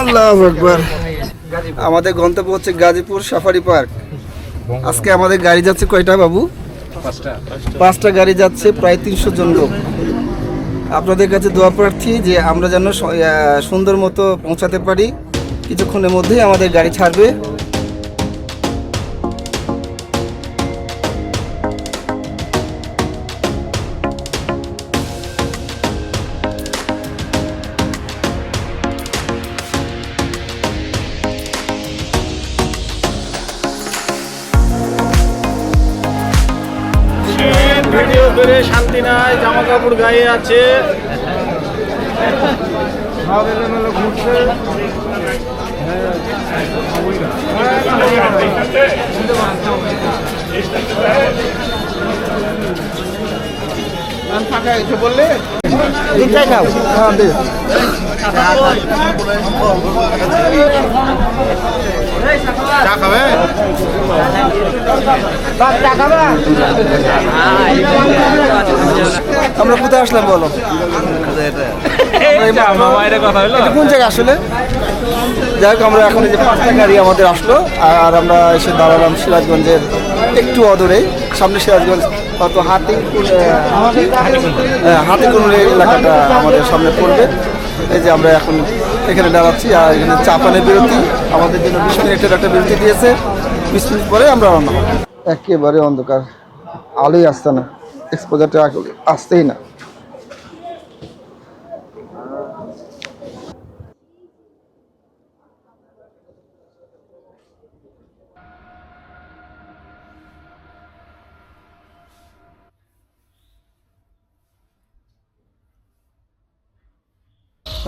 আল্লাহ আকবর। আমাদের গন্তব্য হচ্ছে গাজীপুর সাফারি পার্ক। আজকে আমাদের গাড়ি যাচ্ছে কয়টা বাবু? পাঁচটা। গাড়ি যাচ্ছে প্রায় তিনশো জন লোক। আপনাদের কাছে দোয়া প্রার্থী যে আমরা যেন সুন্দর মতো পৌঁছাতে পারি। কিছুক্ষণের মধ্যেই আমাদের গাড়ি ছাড়বে। ভিডিও করে শান্তি নাই জামা কাপড় গায়ে আছে। ঘুরছে ফাঁকা বললে? ঠিকঠাক খাও হ্যাঁ দে। চা খাবে আমরা কোথায় আসলাম বলো এটা কোন জায়গা আসলে? যাই হোক আমরা এখন এই যে পাঁচটা গাড়ি আমাদের আসলো আর আমরা এসে দাঁড়ালাম সিরাজগঞ্জের একটু অদূরে সামনে সিরাজগঞ্জ হয়তো হাতি হাতিংপুর এলাকাটা আমাদের সামনে পড়বে। এই যে আমরা এখন এখানে দাঁড়াচ্ছি, আর এখানে চাপানের বিরতি। আমাদের জন্য বিশ মিনিটের একটা বিরতি দিয়েছে। বিশ মিনিট পরে আমরা রান্না একেবারে অন্ধকার, আলোই আসছে না এক্সপোজারটা আসতেই না।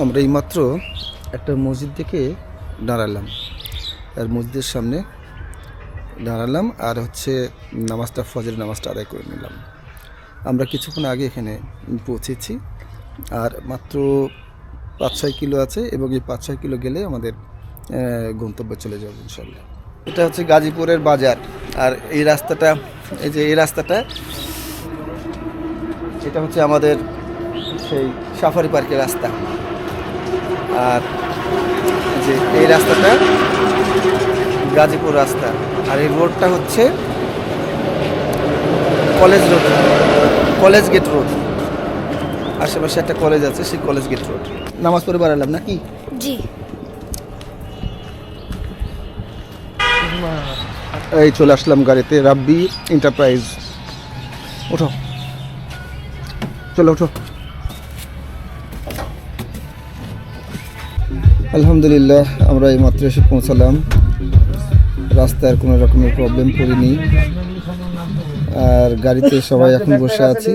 আমরা এইমাত্র একটা মসজিদ থেকে দাঁড়ালাম। আর মসজিদের সামনে দাঁড়ালাম আর হচ্ছে নামাজটা ফজের নামাজটা আদায় করে নিলাম। আমরা কিছুক্ষণ আগে এখানে পৌঁছেছি। আর মাত্র পাঁচ ছয় কিলো আছে এবং এই পাঁচ ছয় কিলো গেলে আমাদের গন্তব্যে চলে যাব ইনশাল্লাহ এটা হচ্ছে গাজীপুরের বাজার। আর এই রাস্তাটা, এই যে এই রাস্তাটা, এটা হচ্ছে আমাদের সেই সাফারি পার্কের রাস্তা। আর যে এই রাস্তাটা গাজীপুর রাস্তা। আর এই রোডটা হচ্ছে college road college gate road আশেপাশে একটা কলেজ আছে সেই কলেজ গেট রোড নামাজ পড়ে বাড়ালাম নাকি? জি। এই চলে আসলাম গাড়িতে রাব্বি এন্টারপ্রাইজ ওঠো। চলো ওঠো। আলহামদুলিল্লাহ, আমরা এই মাত্র এসে পৌঁছালাম। রাস্তার কোনো রকমের প্রবলেম পড়িনি। আর গাড়িতে সবাই এখন বসে আছি।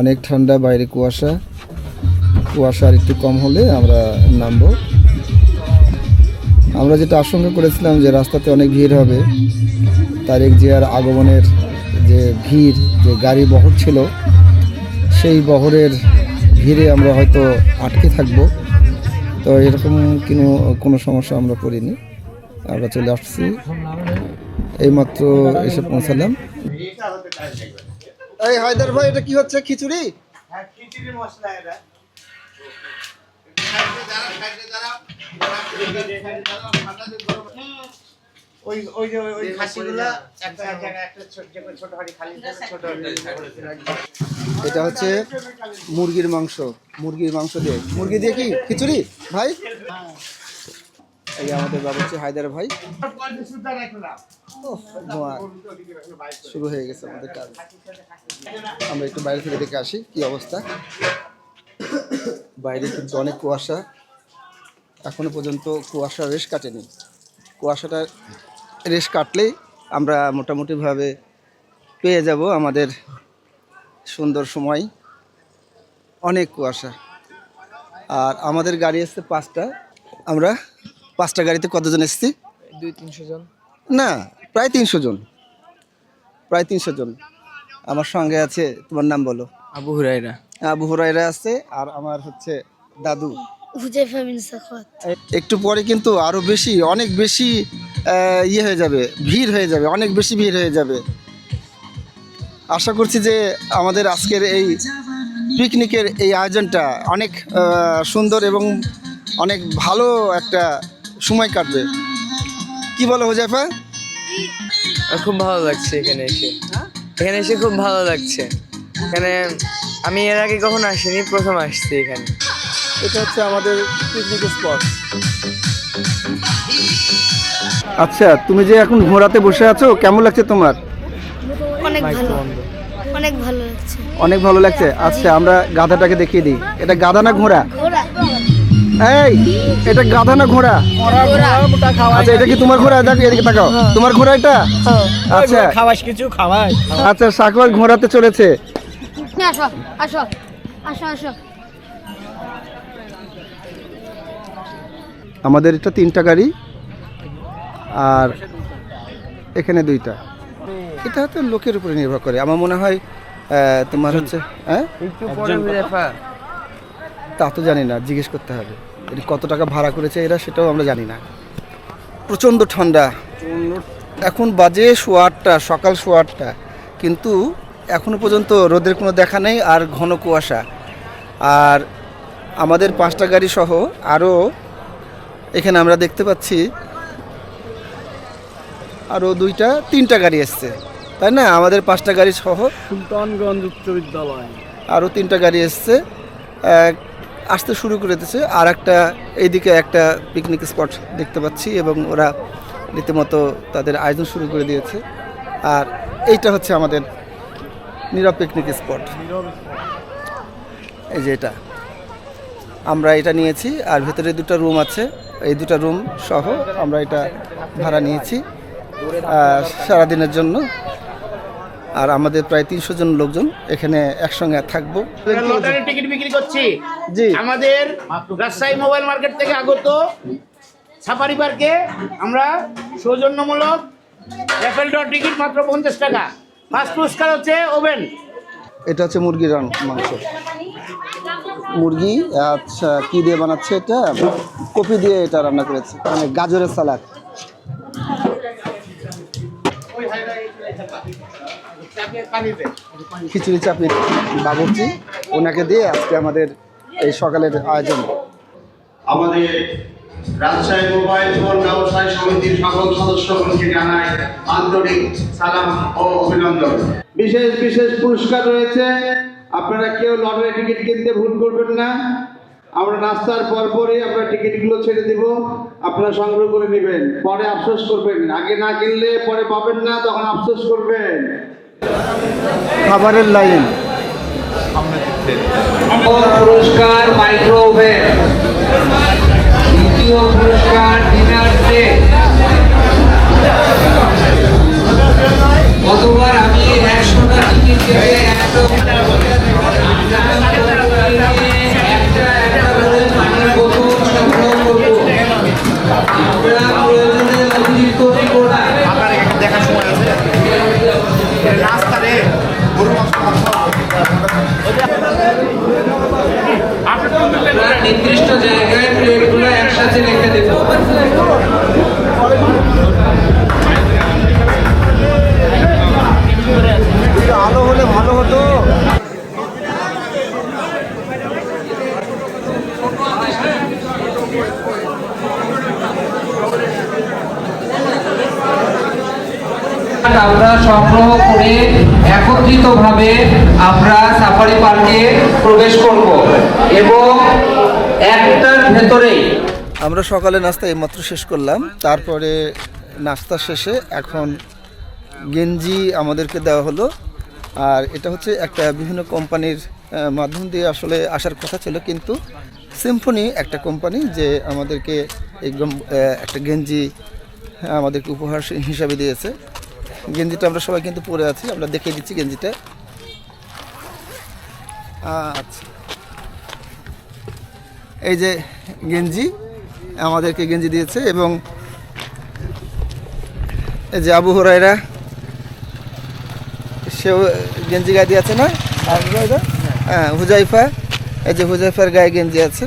অনেক ঠান্ডা, বাইরে কুয়াশা। কুয়াশা আর একটু কম হলে আমরা নামবো। আমরা যেটা আশঙ্কা করেছিলাম যে রাস্তাতে অনেক ভিড় হবে, তারেক জিয়ার আগমনের যে ভিড়, যে গাড়ি বহর ছিল, সেই বহরের ভিড়ে আমরা হয়তো আটকে থাকব। তো এরকম কোনো কোনো সমস্যা আমরা পড়িনি আমরা চলে আসছি। এইমাত্র এসে পৌঁছালাম। এই হায়দার ভাই এটা কি হচ্ছে? খিচুড়ি? ওই ওই যে ওই খাসিগুলা একটা জায়গায় একটা ছোট ছোট হাড়ি খালি ছোট এটা হচ্ছে মুরগির মাংস। মুরগির মাংস দিয়ে। মুরগি দিয়ে কি? খিচুড়ি? ভাই? এই আমাদের বাবু হচ্ছে হায়দার ভাই। শুরু হয়ে গেছে আমাদের কাজ। আমরা একটু বাইরে থেকে দেখে আসি কি অবস্থা। বাইরে কিন্তু অনেক কুয়াশা। এখনও পর্যন্ত কুয়াশা রেশ কাটেনি। কুয়াশাটা রেশ কাটলেই আমরা মোটামুটিভাবে পেয়ে যাব আমাদের সুন্দর সময়। অনেক কুয়াশা। আর আমাদের গাড়ি এসছে পাঁচটা। আমরা পাঁচটা গাড়িতে কতজন এসছি? দুই তিনশো জন। না প্রায় তিনশো জন। প্রায় তিনশো জন। আমার সঙ্গে আছে তোমার নাম বলো। আবু হুরাইরা আবু হুরাইরা আছে আর আমার হচ্ছে দাদু। হুজাইফা বিন সাখাত একটু পরে কিন্তু আরও বেশি অনেক বেশি ইয়ে হয়ে যাবে ভিড় হয়ে যাবে অনেক বেশি ভিড় হয়ে যাবে। আশা করছি যে আমাদের আজকের এই পিকনিকের এই আয়োজনটা অনেক সুন্দর এবং অনেক ভালো একটা সময় কাটবে। কি বলো হোজাইফা? খুব ভালো লাগছে এখানে এসে। এখানে এসে খুব ভালো লাগছে। এখানে আমি এর আগে কখনো আসিনি প্রথম আসছি এখানে। এটা হচ্ছে আমাদের পিকনিক স্পট। আচ্ছা তুমি যে এখন ঘোড়াতে বসে আছো কেমন লাগছে তোমার? অনেক ভালো। অনেক ভালো লাগছে। অনেক ভালো লাগছে। আচ্ছা আমরা গাধাটাকে দেখিয়ে দিই। এটা গাধা না ঘোড়া? এই এটা গাধা না ঘোড়া? আচ্ছা এটা কি তোমার ঘোড়া? দেখো এদিকে তাকাও। তোমার ঘোড়া এটা? আচ্ছা। খাওয়াস কিছু? খাওয়াই। আচ্ছা সাকবার ঘোড়াতে চলেছে। আসো আসো আসো আসো। আমাদের এটা তিনটা গাড়ি আর এখানে দুইটা। এটা হয়তো লোকের উপরে নির্ভর করে। আমার মনে হয় তোমার হচ্ছে হ্যাঁ? তা তো জানি না জিজ্ঞেস করতে হবে। এটি কত টাকা ভাড়া করেছে এরা সেটাও আমরা জানি না। প্রচণ্ড ঠান্ডা। এখন বাজে সোয়া আটটা সকাল সোয়া আটটা। কিন্তু এখনও পর্যন্ত রোদের কোনো দেখা নেই আর ঘন কুয়াশা। আর আমাদের পাঁচটা গাড়ি সহ আরও এখানে আমরা দেখতে পাচ্ছি আরও দুইটা তিনটা গাড়ি এসছে। তাই না? আমাদের পাঁচটা গাড়ি সহ সুলতানগঞ্জ উচ্চ বিদ্যালয়। আরও তিনটা গাড়ি এসছে। আসতে শুরু করে দিয়েছে। আর একটা এইদিকে একটা পিকনিক স্পট দেখতে পাচ্ছি এবং ওরা রীতিমতো তাদের আয়োজন শুরু করে দিয়েছে। আর এইটা হচ্ছে আমাদের নীরব পিকনিক স্পট এই যে এটা। আমরা এটা নিয়েছি আর ভেতরে দুটো রুম আছে। এই দুটো রুম সহ আমরা এটা ভাড়া নিয়েছি সারাদিনের জন্য। আর আমাদের প্রায় তিনশো জন লোকজন এখানে একসঙ্গে থাকব। লটারির টিকিট বিক্রি করছি। জি। আমাদের রাজশাহী মোবাইল মার্কেট থেকে আগত সাফারি পার্কে আমরা সৌজন্যমূলক র্যাফেল ডট টিকিট মাত্র পঞ্চাশ টাকা। ফার্স্ট পুরস্কার হচ্ছে ওভেন। এটা হচ্ছে মুরগির মাংস। মুরগি আচ্ছা কি দিয়ে বানাচ্ছে এটা? কপি দিয়ে এটা রান্না করেছে মানে গাজরের সালাদ। খিচুড়ি চাপড়ি বাবুর্চি, ওনাকে দিয়ে আজকে আমাদের এই সকালের আয়োজন। আমাদের রাজশাহী মোবাইল ফোন ব্যবসায় সমিতির সকল সদস্যগণকে জানাই আন্তরিক সালাম ও অভিনন্দন। বিশেষ বিশেষ পুরস্কার রয়েছে। আপনারা কেউ লটারি টিকিট কিনতে ভুল করবেন না। আমরা রাস্তার পরপরই আমরা টিকিটগুলো ছেড়ে দিব। আপনারা সংগ্রহ করে নেবেন। পরে আফসোস করবেন। আগে না কিনলে পরে পাবেন না তখন আফসোস করবেন। খাবারের লাইন। পুরস্কার মাইক্রো ওভেন দ্বিতীয় পুরস্কার ডিনার গতবার আমি একশোটা টিকিট কেটে একশো একটা নির্দিষ্ট জায়গায় একসাথে রেখে দেবো। আলো হলে ভালো হতো। আমরা সংগ্রহ করে একত্রিতভাবে আমরা সাফারি পার্কে প্রবেশ করব। এবং একটার ভেতরেই আমরা সকালে নাস্তা এইমাত্র শেষ করলাম। তারপরে নাস্তা শেষে এখন গেঞ্জি আমাদেরকে দেওয়া হলো। আর এটা হচ্ছে একটা বিভিন্ন কোম্পানির মাধ্যম দিয়ে আসলে আসার কথা ছিল কিন্তু সিম্ফনি একটা কোম্পানি যে আমাদেরকে আহ, একটা গেঞ্জি আমাদেরকে উপহার হিসাবে দিয়েছে। গেঞ্জিটা আমরা সবাই কিন্তু পরে আছি আমরা দেখিয়ে দিচ্ছি গেঞ্জিটা। আচ্ছা। এই যে গেঞ্জি আমাদেরকে গেঞ্জি দিয়েছে এবং এই যে আবু হরাইরা সেও গেঞ্জি গায়ে দিয়ে আছে না? হ্যাঁ হুজাইফা, এই যে হুজাইফার গায়ে গেঞ্জি আছে।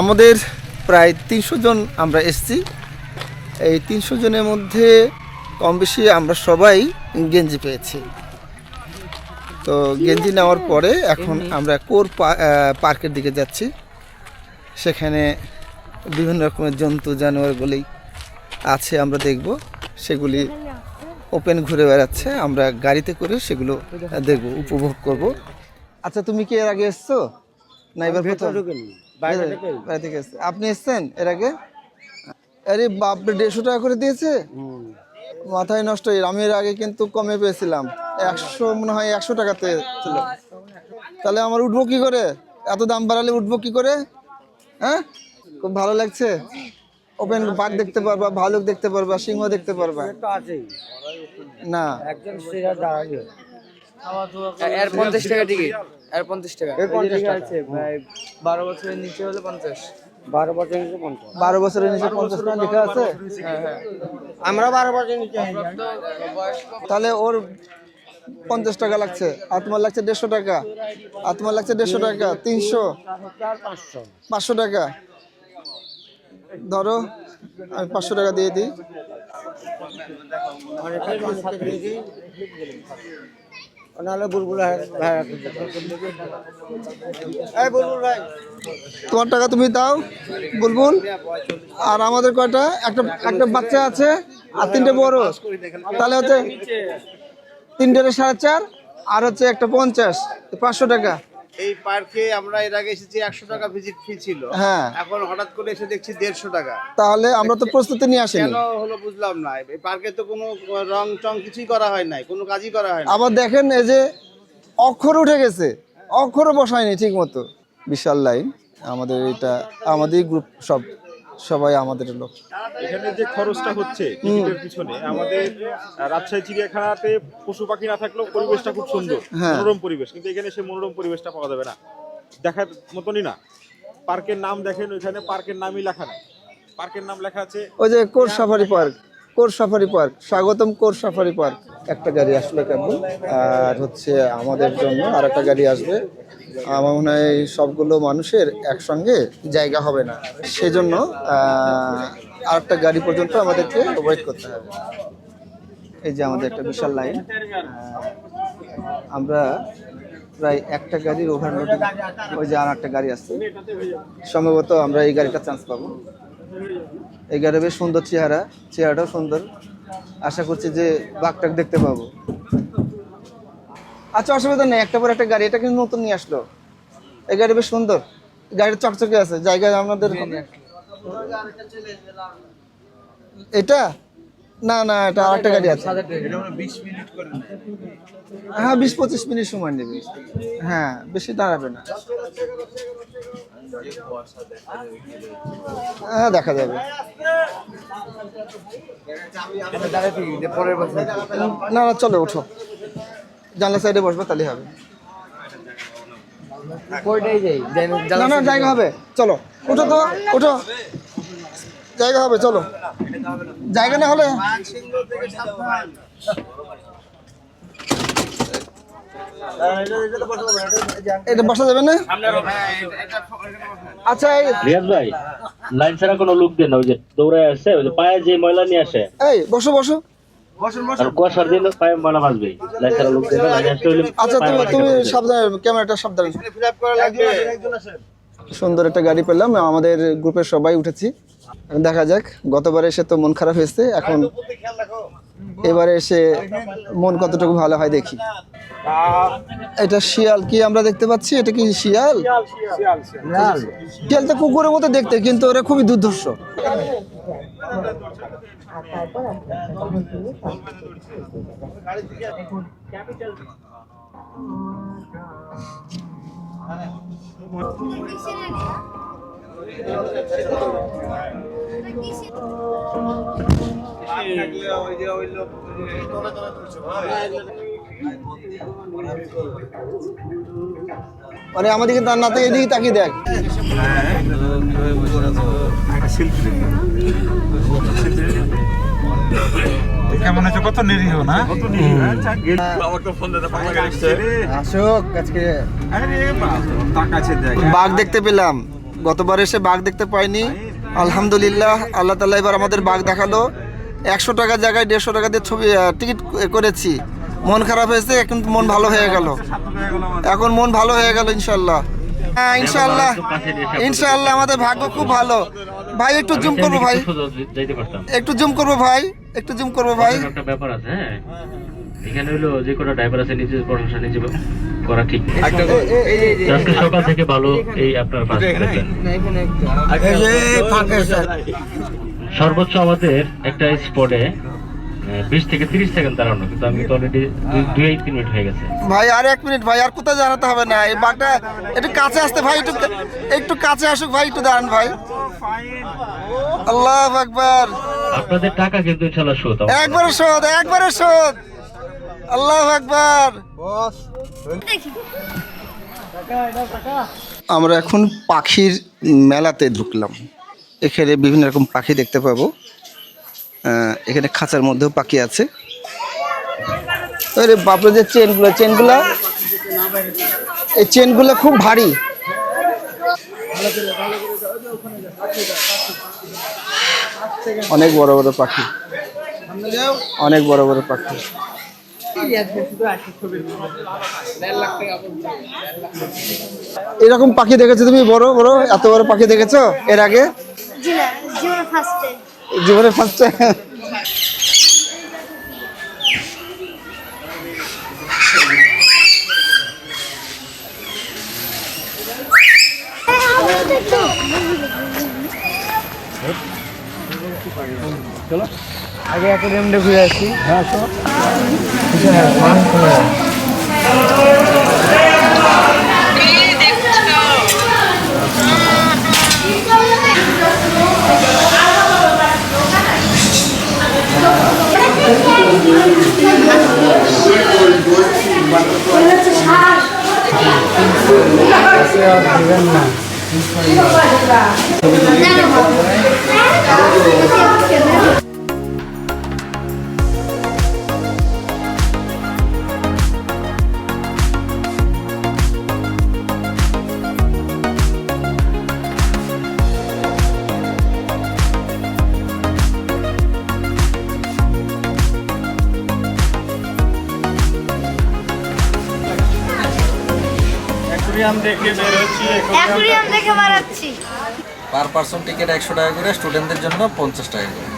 আমাদের প্রায় তিনশো জন আমরা এসছি। এই তিনশো জনের মধ্যে কম বেশি আমরা সবাই গেঞ্জি পেয়েছি। তো গেঞ্জি নেওয়ার পরে এখন আমরা কোর পার্কের দিকে যাচ্ছি। সেখানে বিভিন্ন রকমের জন্তু জানোয়ারগুলি আছে আমরা দেখব। সেগুলি ওপেন ঘুরে বেড়াচ্ছে আমরা গাড়িতে করে সেগুলো দেখব উপভোগ করব। আচ্ছা তুমি কি এর আগে এসছো? না এবার প্রথম? বাইরে থেকে এসছো। আপনি এসছেন এর আগে? আরে বাপরে দেড়শো টাকা করে দিয়েছে? মাথায় নষ্ট হয়ে আমি এর আগে কিন্তু কমে পেয়েছিলাম। একশো মনে হয় একশো টাকাতে ছিল। তাহলে আমার উঠবো কি করে? এত দাম বাড়ালে উঠবো কি করে? হ্যাঁ? খুব ভালো লাগছে? ওপেন বাঘ দেখতে পারবা ভালুক দেখতে পারবা সিংহ দেখতে পারবা। না। এর পঞ্চাশ টাকা টিকিট এর পঞ্চাশ টাকা। আছে ভাই বারো বছরের নিচে হলে পঞ্চাশ। বারো বছরের নিচে পঞ্চাশ। টাকা লেখা আছে? আমরা বারো বছর নিচে তাহলে ওর পঞ্চাশ টাকা লাগছে। আর তোমার লাগছে দেড়শো টাকা। আর তোমার লাগছে দেড়শো টাকা তিনশো। পাঁচশো টাকা। ধরো আমি পাঁচশো টাকা দিয়ে দিই। তোমার টাকা তুমি দাও বুলবুল। আর আমাদের কয়টা? একটা একটা বাচ্চা আছে আর তিনটে বড়। তাহলে হচ্ছে তিনটে সাড়ে চার আর হচ্ছে একটা পঞ্চাশ পাঁচশো টাকা। এই পার্কে আমরা এর আগে এসেছি একশো টাকা ভিজিট ফি ছিল। হ্যাঁ। এখন হঠাৎ করে এসে দেখছি দেড়শো টাকা। তাহলে আমরা তো প্রস্তুতি নিয়ে আসিনি। কেন হলো বুঝলাম না। এই পার্কে তো কোনো রং টং কিছুই করা হয় নাই কোনো কাজই করা হয় না আবার দেখেন এই যে অক্ষর উঠে গেছে অক্ষরও বসায়নি ঠিক মতো বিশাল লাইন আমাদের এটা আমাদের গ্রুপ সব। সবাই আমাদের লোক। এখানে যে খরচটা হচ্ছে টিকিটের পিছনে আমাদের রাজশাহী চিড়িয়াখানাতে পশু পাখি না থাকলেও পরিবেশটা খুব সুন্দর হ্যাঁ। মনোরম পরিবেশ কিন্তু এখানে সে মনোরম পরিবেশটা পাওয়া যাবে না। দেখার মতনই না। পার্কের নাম দেখেন ওইখানে পার্কের নামই লেখা নাই। পার্কের নাম লেখা আছে ওই যে core safari park. Core safari park, স্বাগতম কোর সাফারি পার্ক। একটা গাড়ি আসলো কেবল আর হচ্ছে আমাদের জন্য আর একটা গাড়ি আসবে। আমার মনে হয় সবগুলো মানুষের একসঙ্গে জায়গা হবে না। সেজন্য আর একটা গাড়ি পর্যন্ত আমাদেরকে ওয়েট করতে হবে। এই যে আমাদের একটা বিশাল লাইন। আমরা প্রায় একটা গাড়ির ওভারলোডিং ওই যে আর একটা গাড়ি আসছে। সম্ভবত আমরা এই গাড়িটা চান্স পাবো। এই গাড়ি বেশ সুন্দর চেহারা চেহারাটাও সুন্দর। আশা করছি যে বাঘটাক দেখতে পাবো। আচ্ছা অসুবিধা নেই একটা পর একটা গাড়ি। এটা কিন্তু নতুন নিয়ে আসলো। এই গাড়ি বেশ সুন্দর। গাড়িটা চকচকে আছে জায়গায় আমাদের এটা? না না এটা আরেকটা গাড়ি আছে। হ্যাঁ বিশ পঁচিশ মিনিট সময় নেবে। হ্যাঁ বেশি দাঁড়াবে না। হ্যাঁ দেখা যাবে। না না চলো ওঠো। জানলা সাইডে বসবে তাহলে হবে। না না জায়গা হবে। চলো ওঠো তো ওঠো। জায়গা হবে চলো। জায়গা না হলে এটা বসা যাবে না? আচ্ছা এই রিয়াজ ভাই লাইন ছাড়া কোনো লোক দেন ওই যে দৌড়ায় আসছে ওই যে পায়ে যে ময়লা নিয়ে আসে। এই বসো বসো। কুয়াশার দিন পায়ে ময়লা ভাসবে লাইন ছাড়া লোক দেন না লাইন আসতে হইলে আচ্ছা তুমি তুমি সাবধানে ক্যামেরাটা সাবধানে। সুন্দর একটা গাড়ি পেলাম আমাদের গ্রুপের সবাই উঠেছি। দেখা যাক গতবার এসে তো মন খারাপ হয়েছে এখন এবারে এসে মন কতটুকু ভালো হয় দেখি। এটা শিয়াল কি আমরা দেখতে পাচ্ছি? এটা কি শিয়াল? শিয়াল তো কুকুরের মতো দেখতে, কিন্তু ওরা খুবই দুর্ধর্ষ। মানে আমাদেরকে তার না থেকে এদিকে তাকিয়ে দেখ। কেমন আছে? কত নিরীহ না? আসুক আজকে তাকাছে দেখ। বাঘ দেখতে পেলাম। গতবার এসে বাঘ দেখতে পাইনি। আলহামদুলিল্লাহ, আল্লাহ তালা এবার আমাদের বাঘ দেখাল। একশো টাকার জায়গায় দেড়শো টাকা দিয়ে ছবি টিকিট করেছি। মন খারাপ হয়েছে কিন্তু মন ভালো হয়ে গেল। এখন মন ভালো হয়ে গেল ইনশাল্লাহ হ্যাঁ ইনশাল্লাহ ইনশাল্লাহ আমাদের ভাগ্য খুব ভালো। ভাই, একটু জুম করব ভাই। একটু জুম করব ভাই, একটু জুম করব ভাই। ব্যাপার আছে হ্যাঁ। এখানে হলো যে কোনো ড্রাইভার আছে নিজের প্রশংসা নিজে করা ঠিক। আজকে সকাল থেকে ভালো এই আপনার ফার্স্ট সর্বোচ্চ আমাদের একটা স্পটে বিশ থেকে তিরিশ সেকেন্ড দাঁড়ানো কিন্তু আমি তো অলরেডি দুই তিন মিনিট হয়ে গেছে। ভাই আর এক মিনিট ভাই আর কোথায় জানাতে হবে না? এই বাঘটা একটু কাছে আসতে ভাই একটু একটু কাছে আসুক ভাই একটু দাঁড়ান ভাই। আল্লাহ আকবার। আপনাদের টাকা কিন্তু ইনশাল্লাহ শোধ একবারে শোধ একবারে শোধ। আল্লাহ আকবার। দেখি। আমরা এখন পাখির মেলাতে ঢুকলাম। এখানে বিভিন্ন রকম পাখি দেখতে পাবো। এখানে খাঁচার মধ্যেও পাখি আছে। আরে বাপরে যে চেনগুলো চেনগুলো? এই চেনগুলো খুব ভারী। অনেক বড় বড় পাখি। অনেক বড় বড় পাখি। এরকম পাখি দেখেছ তুমি? বড় বড়? এত বড় পাখি দেখেছ এর আগে? জীবন ফার্স্টে জীবনে ফার্স্ট আগে অ্যাকোরিয়ামটা ঘুরে আসি। অ্যাকুরিয়াম পার্সন টিকিট একশো টাকা করে স্টুডেন্টদের জন্য পঞ্চাশ টাকা করে।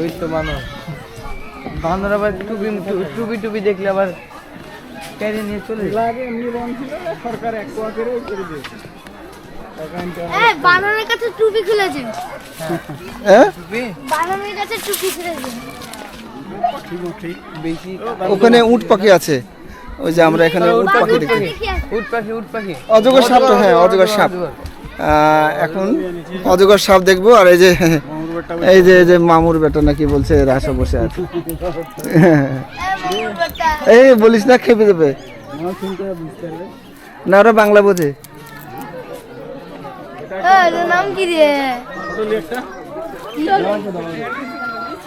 ওই তো আবার টুপি টুপি টুপি দেখলে আবার ক্যারি নিয়ে চলে যায়। বানরের কাছে টুপি খুলেছে বানরের কাছে টুপি খুলেছে ওখানে উট পাখি আছে। ওই যে আমরা এখানে উট পাখি দেখি উট পাখি উট পাখি অজগর সাপ তো হ্যাঁ অজগর সাপ। এখন অজগর সাপ দেখব আর এই যে এই যে এই যে মামুর বেটা নাকি বলছে রাসা বসে আছে। এই বলিস না খেপে দেবে না ওরা বাংলা বোঝে। নাম কি রে?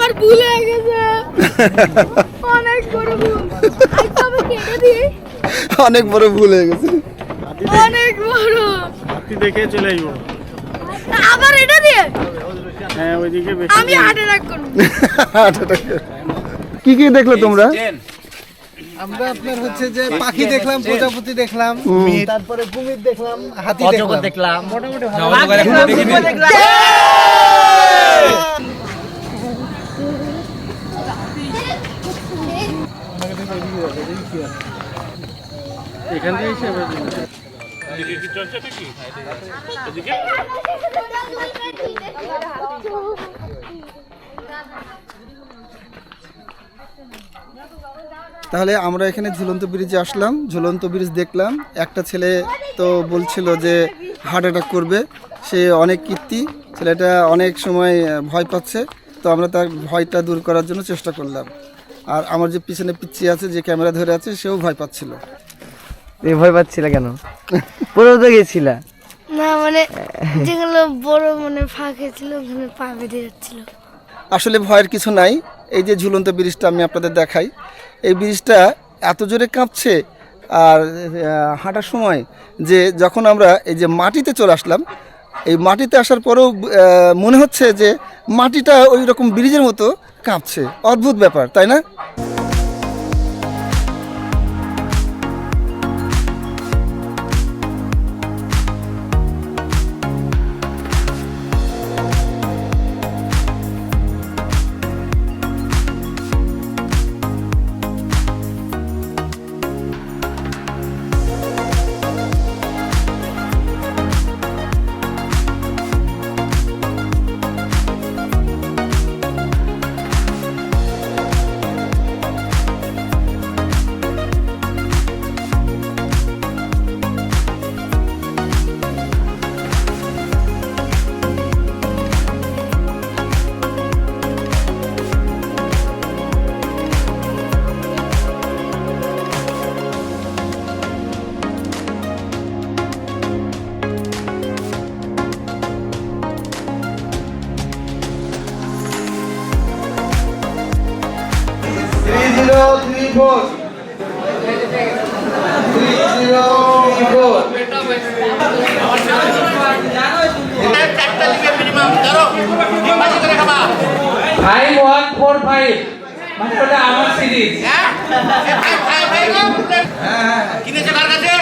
আমার ভুল হয়ে গেছে। অনেক বড় ভুল। আমি কেটে দিই। অনেক বড় ভুল হয়ে গেছে। অনেক বড়। দেখে চলে আবার এটা দিয়ে? হ্যাঁ ওইদিকে আমি হার্ট অ্যাটাক করব। কি কি দেখলে তোমরা? আমরা আপনার হচ্ছে যে পাখি দেখলাম প্রজাপতি দেখলাম তারপরে কুমির দেখলাম হাতি দেখলাম। এখান থেকে এসে তাহলে আমরা এখানে ঝুলন্ত ব্রিজে আসলাম। ঝুলন্ত ব্রিজ দেখলাম। একটা ছেলে তো বলছিল যে হার্ট অ্যাটাক করবে। সে অনেক কীর্তি। ছেলেটা অনেক সময় ভয় পাচ্ছে। তো আমরা তার ভয়টা দূর করার জন্য চেষ্টা করলাম। আর আমার যে পিছনে পিচ্ছি আছে যে ক্যামেরা ধরে আছে সেও ভয় পাচ্ছিল। তুমি ভয় পাচ্ছিল কেন? পুরো তো গেছিলা। না মানে যেগুলো বড় মানে ফাঁক ছিল ওখানে পা বেঁধে যাচ্ছিল। আসলে ভয়ের কিছু নাই। এই যে ঝুলন্ত ব্রিজটা আমি আপনাদের দেখাই। এই ব্রিজটা এত জোরে কাঁপছে আর হাঁটার সময় যে যখন আমরা এই যে মাটিতে চলে আসলাম এই মাটিতে আসার পরেও মনে হচ্ছে যে মাটিটা ওই রকম ব্রিজের মতো কাঁপছে। অদ্ভুত ব্যাপার তাই না? ফোর ফাইভ মানে ওটা আমার সিরিজ কিনেছে কার কাছে?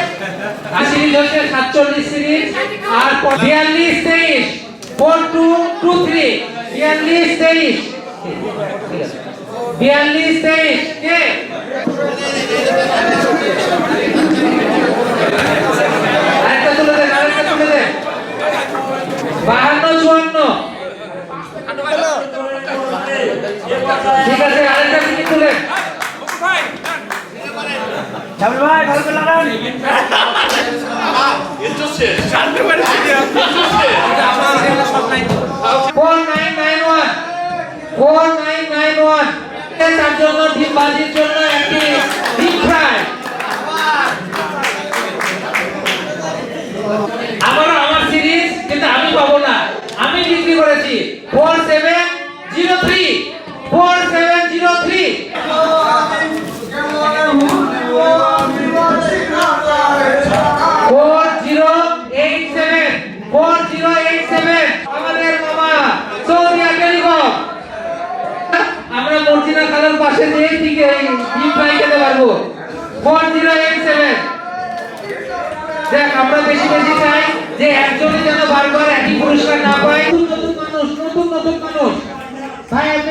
সিরিজ হচ্ছে সাতচল্লিশ সিরিজ আর বিয়াল্লিশ তেইশ। ফোর টু টু থ্রি বিয়াল্লিশ তেইশ। বিয়াল্লিশ তেইশ। কে আরেকটা তুলে দেন আরেকটা তুলে দেন বাহান্ন চুয়ান্ন ঠিক আছে, আরেকটা মিনিট তুলেন four nine nine one four nine nine one তার জন্য ডিম বাজির জন্য একটি ডিম ফ্রাই আমারও আমার সিরিজ কিন্তু আমি পাবো না। আমি বিক্রি করেছি। ফোর সেভেন জিরো থ্রি পাশে দিয়ে ঠিক এই ডিম খেতে পারব। ফোর জিরো এইট সেভেন দেখ, আমরা বেশি চাই যে একজনে যেন বারবার একই পুরস্কার না পায়। নতুন মানুষ, নতুন নতুন মানুষ।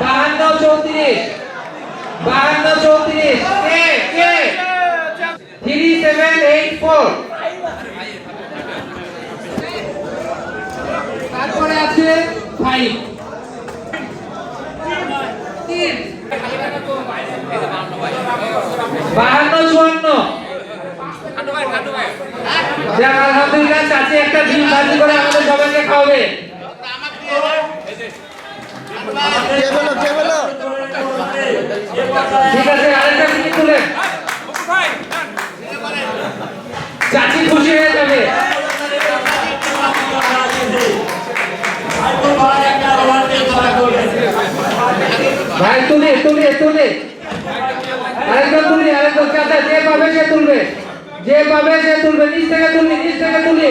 বাহান্ন, চৌত্রিশ। বাহান্ন, চৌত্রিশ। কে? কে? থ্রি সেভেন এইট ফোর তারপরে আছে বাহান্ন, চুয়ান্ন। যাক একটা ডিম ভাজি করে আমাদের সবাইকে খাওয়াবে। ঠিক আছে, আরেকটা মিনিট তুলেন চাচি খুশি হয়ে যাবে। ভাই, তুলে তুলে তুলে। আরেকজন তুলি আরেকজন চাচা যে পাবে সে তুলবে। যে পাবে সে তুলবে। নিচ থেকে তুলবি নিচ থেকে তুলি।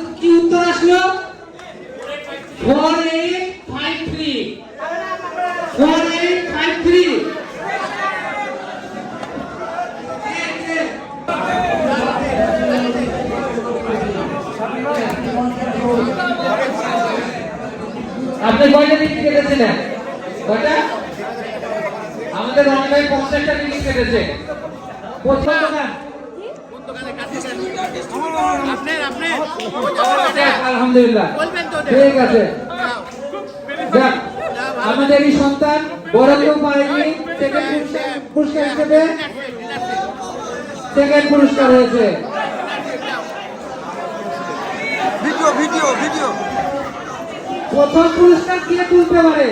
উত্তর আসলো আপনি কয়টা টিকিট কেটেছিলেন? কয়টা? আমাদের অনলাইন পঞ্চাশটা টিকিট কেটেছে। যাক, আলহামদুলিল্লাহ। ঠিক আছে। যাক, সন্তান বড় কেউ পারেনি সেকেন্ড পুরস্কার হিসেবে সেকেন্ড পুরস্কার হয়েছে। Video video video. প্রথম পুরস্কার কে তুলতে পারে?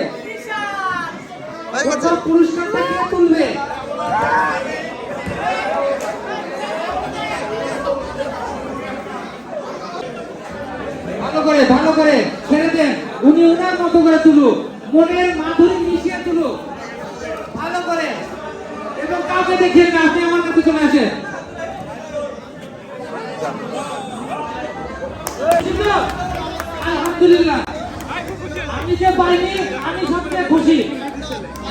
প্রথম পুরস্কারটা কে তুলবে? করে ভালো করে ছেড়ে দেন। উনি উনার মতো করে তুলুক। মনের মাধুরী মিশিয়ে তুলুক। ভালো করে। এবং কাউকে দেখিয়ে না আপনি আমার কাছে চলে আসেন। আলহামদুলিল্লাহ। আমি যে পাইনি আমি সবচেয়ে খুশি।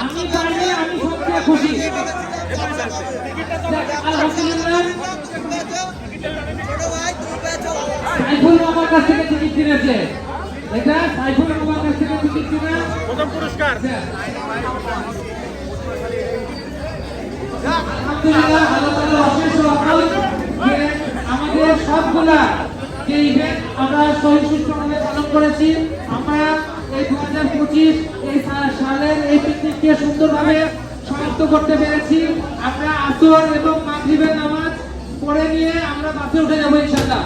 আমি পাইনি আমি সবচেয়ে খুশি। আলহামদুলিল্লাহ। কাছ থেকে টিকিট কিনেছে। এটা সাইফুল আমার কাছ থেকে টিকিট কিনে? প্রথম পুরস্কার। আমাদের সবগুলা যে ইভেন্ট আমরা পালন করেছি আমরা এই দু হাজার পঁচিশ এই সালের এই পিকনিককে সুন্দরভাবে সমাপ্ত করতে পেরেছি। আমরা আসর এবং মাগরিবের নামাজ পড়ে নিয়ে আমরা বাসে উঠে যাব ইনশাল্লাহ